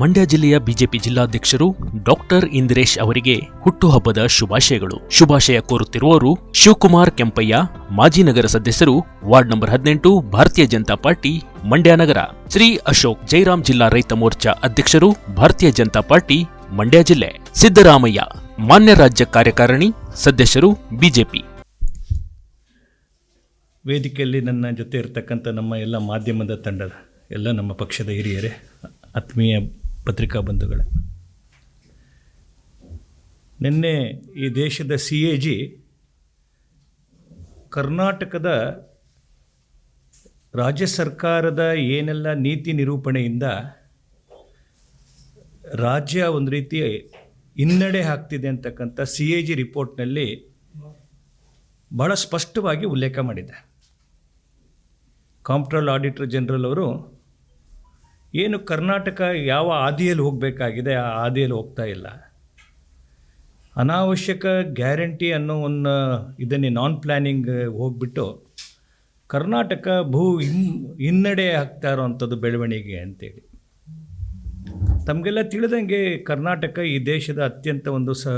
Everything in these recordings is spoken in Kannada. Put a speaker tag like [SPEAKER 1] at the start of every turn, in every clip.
[SPEAKER 1] ಮಂಡ್ಯ ಜಿಲ್ಲೆಯ ಬಿಜೆಪಿ ಜಿಲ್ಲಾಧ್ಯಕ್ಷರು ಡಾಕ್ಟರ್ ಇಂದಿರೇಶ್ ಅವರಿಗೆ ಹುಟ್ಟುಹಬ್ಬದ ಶುಭಾಶಯಗಳು. ಶುಭಾಶಯ ಕೋರುತ್ತಿರುವವರು ಶಿವಕುಮಾರ್ ಕೆಂಪಯ್ಯ, ಮಾಜಿ ನಗರ ಸದಸ್ಯರು ವಾರ್ಡ್ ನಂಬರ್ ಹದಿನೆಂಟು, ಭಾರತೀಯ ಜನತಾ ಪಾರ್ಟಿ, ಮಂಡ್ಯ ನಗರ. ಶ್ರೀ ಅಶೋಕ್ ಜೈರಾಮ್ ಜಿಲ್ಲಾ ರೈತ ಮೋರ್ಚಾ ಅಧ್ಯಕ್ಷರು ಭಾರತೀಯ ಜನತಾ ಪಾರ್ಟಿ, ಮಂಡ್ಯ ಜಿಲ್ಲೆ. ಸಿದ್ದರಾಮಯ್ಯ, ಮಾನ್ಯ ರಾಜ್ಯ ಕಾರ್ಯಕಾರಿಣಿ ಸದಸ್ಯರು ಬಿಜೆಪಿ.
[SPEAKER 2] ವೇದಿಕೆಯಲ್ಲಿ ನನ್ನ ಜೊತೆ ಇರತಕ್ಕಂಥ ನಮ್ಮ ಎಲ್ಲ ಮಾಧ್ಯಮದ ತಂಡದ, ಎಲ್ಲ ನಮ್ಮ ಪಕ್ಷದ ಹಿರಿಯರೇ, ಆತ್ಮೀಯ ಪತ್ರಿಕಾ ಬಂಧುಗಳೇ. ನಿನ್ನೆ ಈ ದೇಶದ ಸಿ ಎ ಜಿ ಕರ್ನಾಟಕದ ರಾಜ್ಯ ಸರ್ಕಾರದ ಏನೆಲ್ಲ ನೀತಿ ನಿರೂಪಣೆಯಿಂದ ರಾಜ್ಯ ಒಂದು ರೀತಿ ಹಿನ್ನಡೆ ಆಗ್ತಿದೆ ಅಂತಕ್ಕಂಥ ಸಿ ಎ ಜಿ ರಿಪೋರ್ಟ್ನಲ್ಲಿ ಭಾಳ ಸ್ಪಷ್ಟವಾಗಿ ಉಲ್ಲೇಖ ಮಾಡಿದೆ. ಕಾಂಪ್ಟ್ರಲ್ ಆಡಿಟರ್ ಜನರಲ್ ಅವರು ಏನು ಕರ್ನಾಟಕ ಯಾವ ಹಾದಿಯಲ್ಲಿ ಹೋಗಬೇಕಾಗಿದೆ ಆ ಹಾದಿಯಲ್ಲಿ ಹೋಗ್ತಾ ಇಲ್ಲ. ಅನಾವಶ್ಯಕ ಗ್ಯಾರಂಟಿ ಅನ್ನೋ ಒಂದು ಇದನ್ನೇ ನಾನ್ ಪ್ಲ್ಯಾನಿಂಗ್ ಹೋಗ್ಬಿಟ್ಟು ಕರ್ನಾಟಕ ಭೂ ಹಿನ್ ಹಿನ್ನಡೆ ಆಗ್ತಾ ಇರೋವಂಥದ್ದು ಬೆಳವಣಿಗೆ ಅಂತೇಳಿ. ತಮಗೆಲ್ಲ ತಿಳಿದಂಗೆ ಕರ್ನಾಟಕ ಈ ದೇಶದ ಅತ್ಯಂತ ಒಂದು ಸ,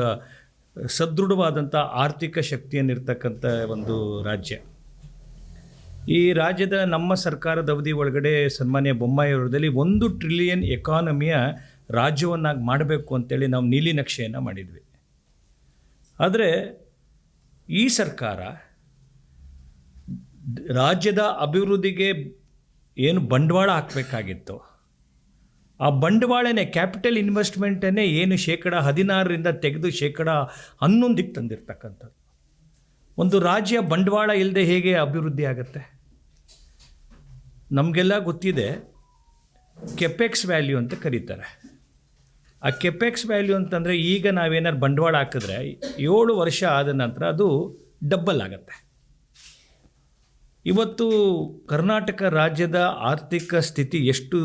[SPEAKER 2] ಸದೃಢವಾದಂಥ ಆರ್ಥಿಕ ಶಕ್ತಿಯನ್ನಿರ್ತಕ್ಕಂಥ ಒಂದು ರಾಜ್ಯ. ಈ ರಾಜ್ಯದ ನಮ್ಮ ಸರ್ಕಾರದ ಅವಧಿ ಒಳಗಡೆ ಸನ್ಮಾನ್ಯ ಬೊಮ್ಮಾಯಿಯವರದಲ್ಲಿ ಒಂದು ಟ್ರಿಲಿಯನ್ ಎಕಾನಮಿಯ ರಾಜ್ಯವನ್ನಾಗಿ ಮಾಡಬೇಕು ಅಂತೇಳಿ ನಾವು ನೀಲಿ ನಕ್ಷೆಯನ್ನು ಮಾಡಿದ್ವಿ. ಆದರೆ ಈ ಸರ್ಕಾರ ರಾಜ್ಯದ ಅಭಿವೃದ್ಧಿಗೆ ಏನು ಬಂಡವಾಳ ಹಾಕಬೇಕಾಗಿತ್ತು, ಆ ಬಂಡವಾಳನೇ ಕ್ಯಾಪಿಟಲ್ ಇನ್ವೆಸ್ಟ್ಮೆಂಟನ್ನೇ ಏನು ಶೇಕಡ ಹದಿನಾರರಿಂದ ತೆಗೆದು ಶೇಕಡ ಹನ್ನೊಂದಕ್ಕೆ ತಂದಿರ್ತಕ್ಕಂಥದ್ದು. ಒಂದು ರಾಜ್ಯ ಬಂಡವಾಳ ಇಲ್ಲದೆ ಹೇಗೆ ಅಭಿವೃದ್ಧಿ ಆಗುತ್ತೆ? ನಮಗೆಲ್ಲ ಗೊತ್ತಿದೆ ಕೆಪೆಕ್ಸ್ ವ್ಯಾಲ್ಯೂ ಅಂತ ಕರೀತಾರೆ. ಆ ಕೆಪೆಕ್ಸ್ ವ್ಯಾಲ್ಯೂ ಅಂತಂದರೆ ಈಗ ನಾವೇನಾದ್ರು ಬಂಡವಾಳ ಹಾಕಿದ್ರೆ ಏಳು ವರ್ಷ ಆದ ನಂತರ ಅದು ಡಬ್ಬಲ್ ಆಗುತ್ತೆ. ಇವತ್ತು ಕರ್ನಾಟಕ ರಾಜ್ಯದ ಆರ್ಥಿಕ ಸ್ಥಿತಿ ಎಷ್ಟು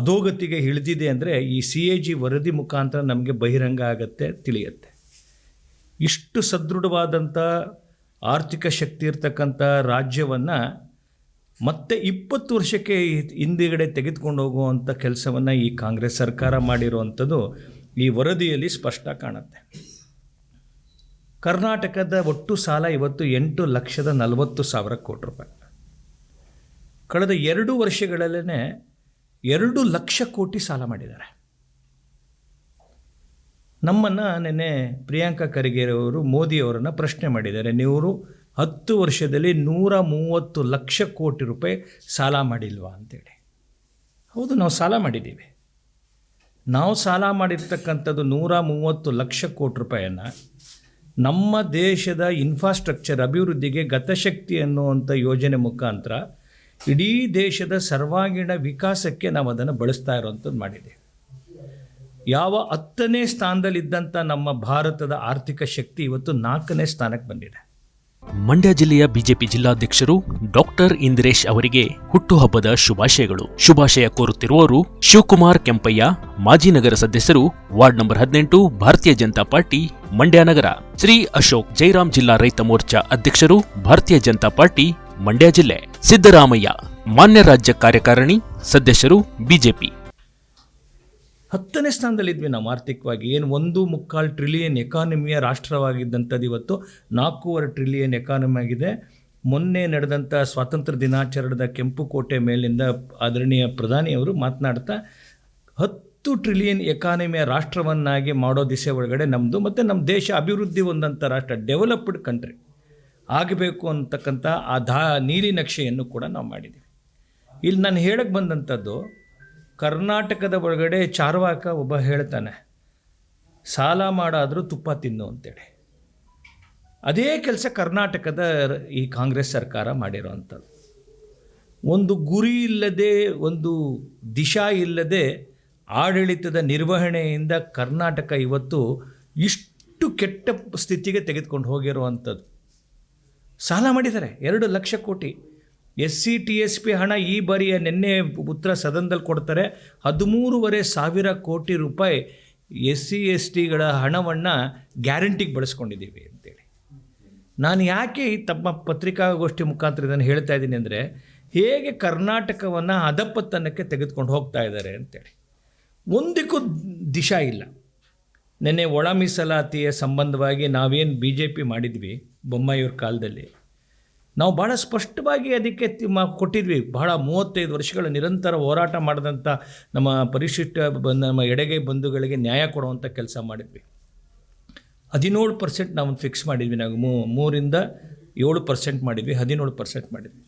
[SPEAKER 2] ಅಧೋಗತಿಗೆ ಇಳಿದಿದೆ ಅಂದರೆ ಈ ಸಿ ಎ ಜಿ ವರದಿ ಮುಖಾಂತರ ನಮಗೆ ಬಹಿರಂಗ ಆಗುತ್ತೆ, ತಿಳಿಯುತ್ತೆ. ಇಷ್ಟು ಸದೃಢವಾದಂಥ ಆರ್ಥಿಕ ಶಕ್ತಿ ಇರ್ತಕ್ಕಂಥ ರಾಜ್ಯವನ್ನು ಮತ್ತೆ ಇಪ್ಪತ್ತು ವರ್ಷಕ್ಕೆ ಹಿಂದೆಗಡೆ ತೆಗೆದುಕೊಂಡು ಹೋಗುವಂಥ ಕೆಲಸವನ್ನು ಈ ಕಾಂಗ್ರೆಸ್ ಸರ್ಕಾರ ಮಾಡಿರುವಂಥದ್ದು ಈ ವರದಿಯಲ್ಲಿ ಸ್ಪಷ್ಟ ಕಾಣುತ್ತೆ. ಕರ್ನಾಟಕದ ಒಟ್ಟು ಸಾಲ ಇವತ್ತು ಎಂಟು ಲಕ್ಷದ ನಲವತ್ತು ಸಾವಿರ ಕೋಟಿ ರೂಪಾಯಿ. ಕಳೆದ ಎರಡು ವರ್ಷಗಳಲ್ಲೇ ಎರಡು ಲಕ್ಷ ಕೋಟಿ ಸಾಲ ಮಾಡಿದ್ದಾರೆ. ನಮ್ಮನ್ನು ನಿನ್ನೆ ಪ್ರಿಯಾಂಕಾ ಖರ್ಗೆ ಅವರು ಮೋದಿಯವರನ್ನು ಪ್ರಶ್ನೆ ಮಾಡಿದ್ದಾರೆ. ನೀವು ಹತ್ತು ವರ್ಷದಲ್ಲಿ ನೂರ ಮೂವತ್ತು ಲಕ್ಷ ಕೋಟಿ ರೂಪಾಯಿ ಸಾಲ ಮಾಡಿಲ್ವಾ ಅಂತೇಳಿ. ಹೌದು, ನಾವು ಸಾಲ ಮಾಡಿದ್ದೀವಿ. ನಾವು ಸಾಲ ಮಾಡಿರ್ತಕ್ಕಂಥದ್ದು ನೂರ ಮೂವತ್ತು ಲಕ್ಷ ಕೋಟಿ ರೂಪಾಯಿಯನ್ನು ನಮ್ಮ ದೇಶದ ಇನ್ಫ್ರಾಸ್ಟ್ರಕ್ಚರ್ ಅಭಿವೃದ್ಧಿಗೆ ಗತಶಕ್ತಿ ಅನ್ನುವಂಥ ಯೋಜನೆ ಮುಖಾಂತರ ಇಡೀ ದೇಶದ ಸರ್ವಾಂಗೀಣ ವಿಕಾಸಕ್ಕೆ ನಾವು ಅದನ್ನು ಬಳಸ್ತಾ ಇರೋವಂಥದ್ದು ಮಾಡಿದ್ದೀವಿ. ಯಾವ ಹತ್ತನೇ ಸ್ಥಾನದಲ್ಲಿದ್ದಂಥ ನಮ್ಮ ಭಾರತದ ಆರ್ಥಿಕ ಶಕ್ತಿ ಇವತ್ತು ನಾಲ್ಕನೇ ಸ್ಥಾನಕ್ಕೆ ಬಂದಿದೆ.
[SPEAKER 1] ಮಂಡ್ಯ ಜಿಲ್ಲೆಯ ಬಿಜೆಪಿ ಜಿಲ್ಲಾಧ್ಯಕ್ಷರು ಡಾಕ್ಟರ್ ಇಂದಿರೇಶ್ ಅವರಿಗೆ ಹುಟ್ಟುಹಬ್ಬದ ಶುಭಾಶಯಗಳು. ಶುಭಾಶಯ ಕೋರುತ್ತಿರುವವರು ಶಿವಕುಮಾರ್ ಕೆಂಪಯ್ಯ, ಮಾಜಿ ನಗರ ಸದಸ್ಯರು ವಾರ್ಡ್ ನಂಬರ್ ಹದಿನೆಂಟು, ಭಾರತೀಯ ಜನತಾ ಪಾರ್ಟಿ, ಮಂಡ್ಯ ನಗರ. ಶ್ರೀ ಅಶೋಕ್ ಜೈರಾಮ್ ಜಿಲ್ಲಾ ರೈತ ಮೋರ್ಚಾ ಅಧ್ಯಕ್ಷರು ಭಾರತೀಯ ಜನತಾ ಪಾರ್ಟಿ, ಮಂಡ್ಯ ಜಿಲ್ಲೆ. ಸಿದ್ದರಾಮಯ್ಯ, ಮಾನ್ಯ ರಾಜ್ಯ ಕಾರ್ಯಕಾರಿಣಿ ಸದಸ್ಯರು ಬಿಜೆಪಿ.
[SPEAKER 2] ಹತ್ತನೇ ಸ್ಥಾನದಲ್ಲಿದ್ವಿ. ನಾವು ಆರ್ಥಿಕವಾಗಿ ಏನು ಒಂದು ಮುಕ್ಕಾಲು ಟ್ರಿಲಿಯನ್ ಎಕಾನಮಿಯ ರಾಷ್ಟ್ರವಾಗಿದ್ದಂಥದ್ದು ಇವತ್ತು ನಾಲ್ಕೂವರೆ ಟ್ರಿಲಿಯನ್ ಎಕಾನಮಿ ಆಗಿದೆ. ಮೊನ್ನೆ ನಡೆದಂಥ ಸ್ವಾತಂತ್ರ್ಯ ದಿನಾಚರಣೆದ ಕೆಂಪು ಕೋಟೆ ಮೇಲಿಂದ ಆದರಣೀಯ ಪ್ರಧಾನಿಯವರು ಮಾತನಾಡ್ತಾ, ಹತ್ತು ಟ್ರಿಲಿಯನ್ ಎಕಾನಮಿಯ ರಾಷ್ಟ್ರವನ್ನಾಗಿ ಮಾಡೋ ದಿಸೆ ಒಳಗಡೆ ನಮ್ಮದು ಮತ್ತು ನಮ್ಮ ದೇಶ ಅಭಿವೃದ್ಧಿ ಹೊಂದಂಥ ರಾಷ್ಟ್ರ ಡೆವಲಪ್ಡ್ ಕಂಟ್ರಿ ಆಗಬೇಕು ಅಂತಕ್ಕಂಥ ಆ ದಾ ನೀಲಿ ನಕ್ಷೆಯನ್ನು ಕೂಡ ನಾವು ಮಾಡಿದ್ದೀವಿ. ಇಲ್ಲಿ ನಾನು ಹೇಳಕ್ಕೆ ಬಂದಂಥದ್ದು ಕರ್ನಾಟಕದ ಒಳಗಡೆ ಚಾರ್ವಾಕ ಒಬ್ಬ ಹೇಳ್ತಾನೆ, ಸಾಲ ಮಾಡಾದರೂ ತುಪ್ಪ ತಿನ್ನು ಅಂತೇಳಿ. ಅದೇ ಕೆಲಸ ಕರ್ನಾಟಕದ ಈ ಕಾಂಗ್ರೆಸ್ ಸರ್ಕಾರ ಮಾಡಿರೋವಂಥದ್ದು. ಒಂದು ಗುರಿ ಇಲ್ಲದೆ, ಒಂದು ದಿಶಾ ಇಲ್ಲದೆ ಆಡಳಿತದ ನಿರ್ವಹಣೆಯಿಂದ ಕರ್ನಾಟಕ ಇವತ್ತು ಇಷ್ಟು ಕೆಟ್ಟ ಸ್ಥಿತಿಗೆ ತೆಗೆದುಕೊಂಡು ಹೋಗಿರುವಂಥದ್ದು. ಸಾಲ ಮಾಡಿದ್ದಾರೆ, ಎರಡು lakh crore. S C T, S, P ಹಣ ಈ ಬಾರಿಯ ನಿನ್ನೆ ಉತ್ತರ ಸದನದಲ್ಲಿ ಕೊಡ್ತಾರೆ. ಹದಿಮೂರುವರೆ ಸಾವಿರ ಕೋಟಿ ರೂಪಾಯಿ ಎಸ್ ಸಿ ಎಸ್ ಟಿಗಳ ಹಣವನ್ನು ಗ್ಯಾರಂಟಿಗೆ ಬಳಸ್ಕೊಂಡಿದ್ದೀವಿ ಅಂತೇಳಿ. ನಾನು ಯಾಕೆ ಈ ತಮ್ಮ ಪತ್ರಿಕಾಗೋಷ್ಠಿ ಮುಖಾಂತರ ಇದನ್ನು ಹೇಳ್ತಾ ಇದ್ದೀನಿ ಅಂದರೆ, ಹೇಗೆ ಕರ್ನಾಟಕವನ್ನು ಅಧಪ್ಪತನಕ್ಕೆ ತೆಗೆದುಕೊಂಡು ಹೋಗ್ತಾ ಇದ್ದಾರೆ ಅಂತೇಳಿ. ಒಂದಕ್ಕೂ ದಿಶಾ ಇಲ್ಲ. ನೆನ್ನೆ ಒಳ ಮೀಸಲಾತಿಯ ಸಂಬಂಧವಾಗಿ ನಾವೇನು ಬಿ ಜೆ ಪಿ ಮಾಡಿದ್ವಿ ಬೊಮ್ಮಾಯಿಯವ್ರ ಕಾಲದಲ್ಲಿ. ನಾವು ಭಾಳ ಸ್ಪಷ್ಟವಾಗಿ ಅದಕ್ಕೆ ಕೊಟ್ಟಿದ್ವಿ. ಬಹಳ ಮೂವತ್ತೈದು ವರ್ಷಗಳ ನಿರಂತರ ಹೋರಾಟ ಮಾಡಿದಂಥ ನಮ್ಮ ಪರಿಶಿಷ್ಟ ನಮ್ಮ ಎಡೆಗೆ ಬಂಧುಗಳಿಗೆ ನ್ಯಾಯ ಕೊಡುವಂಥ ಕೆಲಸ ಮಾಡಿದ್ವಿ. ಹದಿನೇಳು ಪರ್ಸೆಂಟ್ ನಾವು ಫಿಕ್ಸ್ ಮಾಡಿದ್ವಿ. ನಾವು ಮೂರಿಂದ ಏಳು ಪರ್ಸೆಂಟ್ ಮಾಡಿದ್ವಿ. ಹದಿನೇಳು ಪರ್ಸೆಂಟ್ ಮಾಡಿದ್ವಿ.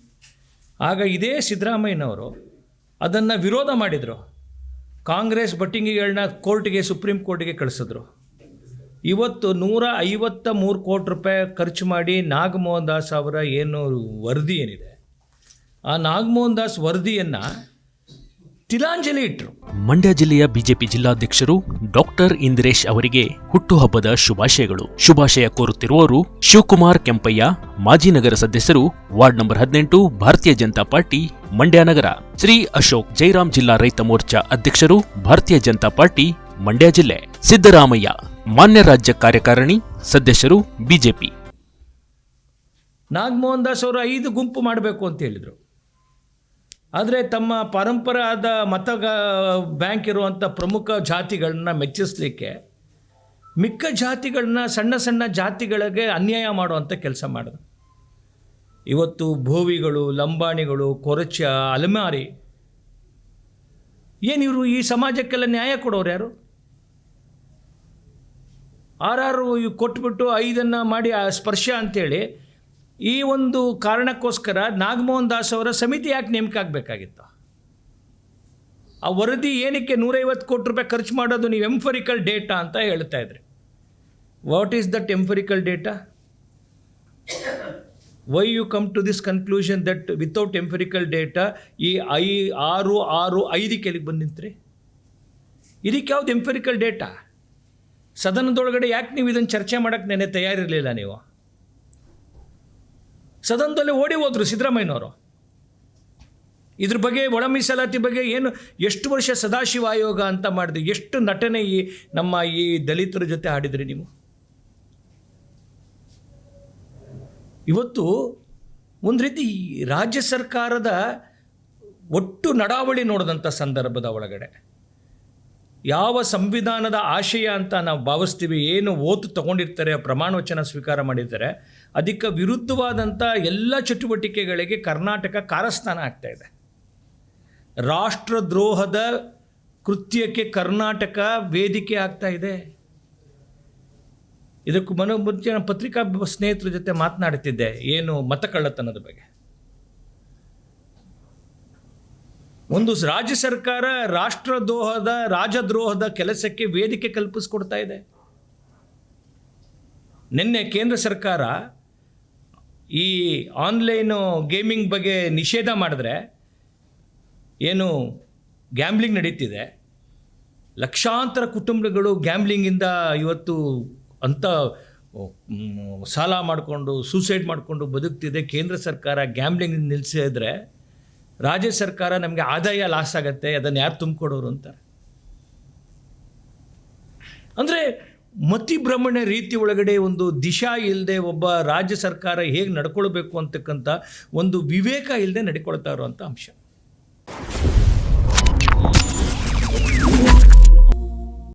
[SPEAKER 2] ಆಗ ಇದೇ ಸಿದ್ದರಾಮಯ್ಯನವರು ಅದನ್ನು ವಿರೋಧ ಮಾಡಿದರು. ಕಾಂಗ್ರೆಸ್ ಬಟ್ಟಿಂಗಿಗಳನ್ನ ಕೋರ್ಟ್ಗೆ ಸುಪ್ರೀಂ ಕೋರ್ಟ್ಗೆ ಕಳಿಸಿದ್ರು. ಇವತ್ತು ನೂರ ಐವತ್ತ ಮೂರು ಕೋಟಿ ರೂಪಾಯಿ ಖರ್ಚು ಮಾಡಿ ನಾಗಮೋಹನ್ ದಾಸ್ ಅವರ ಏನು ವರದಿ ಏನಿದೆ? ಆ ನಾಗಮೋಹನ್ ದಾಸ್ ವರದಿಯನ್ನು ತಿಲಾಂಜಲಿ ಇಟ್ಟರು
[SPEAKER 1] ಮಂಡ್ಯ ಜಿಲ್ಲೆಯ ಬಿಜೆಪಿ ಜಿಲ್ಲಾಧ್ಯಕ್ಷರು ಡಾಕ್ಟರ್ ಇಂದಿರೇಶ್ ಅವರಿಗೆ ಹುಟ್ಟುಹಬ್ಬದ ಶುಭಾಶಯಗಳು. ಶುಭಾಶಯ ಕೋರುತ್ತಿರುವವರು ಶಿವಕುಮಾರ್ ಕೆಂಪಯ್ಯ, ಮಾಜಿ ನಗರ ಸದಸ್ಯರು ವಾರ್ಡ್ ನಂಬರ್ ಹದಿನೆಂಟು, ಭಾರತೀಯ ಜನತಾ ಪಾರ್ಟಿ, ಮಂಡ್ಯ ನಗರ. ಶ್ರೀ ಅಶೋಕ್ ಜೈರಾಮ್ ಜಿಲ್ಲಾ ರೈತ ಮೋರ್ಚಾ ಅಧ್ಯಕ್ಷರು, ಭಾರತೀಯ ಜನತಾ ಪಾರ್ಟಿ, ಮಂಡ್ಯ ಜಿಲ್ಲೆ. ಸಿದ್ದರಾಮಯ್ಯ ಮಾನ್ಯ ರಾಜ್ಯ ಕಾರ್ಯಕಾರಿಣಿ ಸದಸ್ಯರು ಬಿಜೆಪಿ.
[SPEAKER 2] ನಾಗಮೋಹನ್ ದಾಸ್ ಅವರು ಐದು ಗುಂಪು ಮಾಡಬೇಕು ಅಂತ ಹೇಳಿದರು. ಆದರೆ ತಮ್ಮ ಪರಂಪರಾದ ಮತ ಬ್ಯಾಂಕ್ ಇರುವಂಥ ಪ್ರಮುಖ ಜಾತಿಗಳನ್ನ ಮೆಚ್ಚಿಸಲಿಕ್ಕೆ ಮಿಕ್ಕ ಜಾತಿಗಳನ್ನ ಸಣ್ಣ ಸಣ್ಣ ಜಾತಿಗಳಿಗೆ ಅನ್ಯಾಯ ಮಾಡುವಂಥ ಕೆಲಸ ಮಾಡಿದ್ರು. ಇವತ್ತು ಭೋವಿಗಳು, ಲಂಬಾಣಿಗಳು, ಕೊರಚ, ಅಲೆಮಾರಿ ಏನಿವರು ಈ ಸಮಾಜಕ್ಕೆಲ್ಲ ನ್ಯಾಯ ಕೊಡೋರು ಯಾರು? ಆರಾರು ಇವ್ ಕೊಟ್ಬಿಟ್ಟು ಐದನ್ನು ಮಾಡಿ, ಆ ಸ್ಪರ್ಶ ಅಂತೇಳಿ, ಈ ಒಂದು ಕಾರಣಕ್ಕೋಸ್ಕರ ನಾಗಮೋಹನ್ ದಾಸ್ ಅವರ ಸಮಿತಿ ಯಾಕೆ ನೇಮಕ ಆಗಬೇಕಾಗಿತ್ತು? ಆ ವರದಿ ಏನಕ್ಕೆ ನೂರೈವತ್ತು ಕೋಟಿ ರೂಪಾಯಿ ಖರ್ಚು ಮಾಡೋದು, ನೀವು ಎಂಫರಿಕಲ್ ಡೇಟಾ ಅಂತ ಹೇಳ್ತಾ ಇದ್ರಿ. What is that empirical data why you come to this conclusion that without empirical data ಈ ಐ, ಆರು ಆರು, ಐದಕ್ಕೆ ಎಲ್ಲಿಗೆ ಬಂದು ನಿಂತ್ರಿ? ಇದಕ್ಕೆ ಯಾವ್ದು ಎಂಫರಿಕಲ್ ಡೇಟಾ ಸದನದೊಳಗಡೆ ಯಾಕೆ ನೀವು ಇದನ್ನು ಚರ್ಚೆ ಮಾಡೋಕ್ಕೆ ನೆನೆ ತಯಾರಿರಲಿಲ್ಲ ನೀವು? ಸದನದಲ್ಲಿ ಓಡಿ ಹೋದ್ರು ಸಿದ್ದರಾಮಯ್ಯನವರು. ಇದ್ರ ಬಗ್ಗೆ ಒಳ ಮೀಸಲಾತಿ ಬಗ್ಗೆ ಏನು ಎಷ್ಟು ವರ್ಷ ಸದಾಶಿವ ಆಯೋಗ ಅಂತ ಮಾಡಿದ್ರಿ, ಎಷ್ಟು ನಟನೆ ಈ ನಮ್ಮ ಈ ದಲಿತರ ಜೊತೆ ಆಡಿದ್ರಿ ನೀವು? ಇವತ್ತು ಒಂದು ರೀತಿ ರಾಜ್ಯ ಸರ್ಕಾರದ ಒಟ್ಟು ನಡಾವಳಿ ನೋಡಿದಂಥ ಸಂದರ್ಭದ ಒಳಗಡೆ. ಯಾವ ಸಂವಿಧಾನದ ಆಶಯ ಅಂತ ನಾವು ಭಾವಿಸ್ತೀವಿ, ಏನು ಓತು ತಗೊಂಡಿರ್ತಾರೆ ಪ್ರಮಾಣ ವಚನ ಸ್ವೀಕಾರ ಮಾಡಿರ್ತಾರೆ ಅದಕ್ಕೆ ವಿರುದ್ಧವಾದಂಥ ಎಲ್ಲ ಚಟುವಟಿಕೆಗಳಿಗೆ ಕರ್ನಾಟಕ ಕಾರಸ್ಥಾನ ಆಗ್ತಾ ಇದೆ. ರಾಷ್ಟ್ರದ್ರೋಹದ ಕೃತ್ಯಕ್ಕೆ ಕರ್ನಾಟಕ ವೇದಿಕೆ ಆಗ್ತಾ ಇದೆ. ಇದಕ್ಕೂ ಮನೋ ಪತ್ರಿಕಾ ಸ್ನೇಹಿತರ ಜೊತೆ ಮಾತನಾಡ್ತಿದ್ದೆ, ಏನು ಮತಕಳ್ಳತನದ ಬಗ್ಗೆ. ಒಂದು ರಾಜ್ಯ ಸರ್ಕಾರ ರಾಷ್ಟ್ರದ್ರೋಹದ, ರಾಜದ್ರೋಹದ ಕೆಲಸಕ್ಕೆ ವೇದಿಕೆ ಕಲ್ಪಿಸ್ಕೊಡ್ತಾ ಇದೆ. ನಿನ್ನೆ ಕೇಂದ್ರ ಸರ್ಕಾರ ಈ ಆನ್ಲೈನು ಗೇಮಿಂಗ್ ಬಗ್ಗೆ ನಿಷೇಧ ಮಾಡಿದ್ರೆ ಏನು ಗ್ಯಾಮ್ಲಿಂಗ್ ನಡೀತಿದೆ. ಲಕ್ಷಾಂತರ ಕುಟುಂಬಗಳು ಗ್ಯಾಮ್ಲಿಂಗಿಂದ ಇವತ್ತು ಅಂಥ ಸಾಲ ಮಾಡಿಕೊಂಡು ಸೂಸೈಡ್ ಮಾಡಿಕೊಂಡು ಬದುಕ್ತಿದೆ. ಕೇಂದ್ರ ಸರ್ಕಾರ ಗ್ಯಾಮ್ಲಿಂಗ್ ನಿಲ್ಲಿಸಿದ್ರೆ ರಾಜ್ಯ ಸರ್ಕಾರ ನಮಗೆ ಆದಾಯ ಲಾಸ್ ಆಗತ್ತೆ, ಅದನ್ನು ಯಾರು ತುಂಬಿಕೊಡೋರು ಅಂತಾರೆ. ಅಂದರೆ ಮತಿಭ್ರಮಣೆ ರೀತಿ ಒಳಗಡೆ ಒಂದು ದಿಶಾ ಇಲ್ಲದೆ ಒಬ್ಬ ರಾಜ್ಯ ಸರ್ಕಾರ ಹೇಗೆ ನಡ್ಕೊಳ್ಬೇಕು ಅಂತಕ್ಕಂಥ ಒಂದು ವಿವೇಕ ಇಲ್ಲದೆ ನಡ್ಕೊಳ್ತಾ ಇರುವಂಥ ಅಂಶ.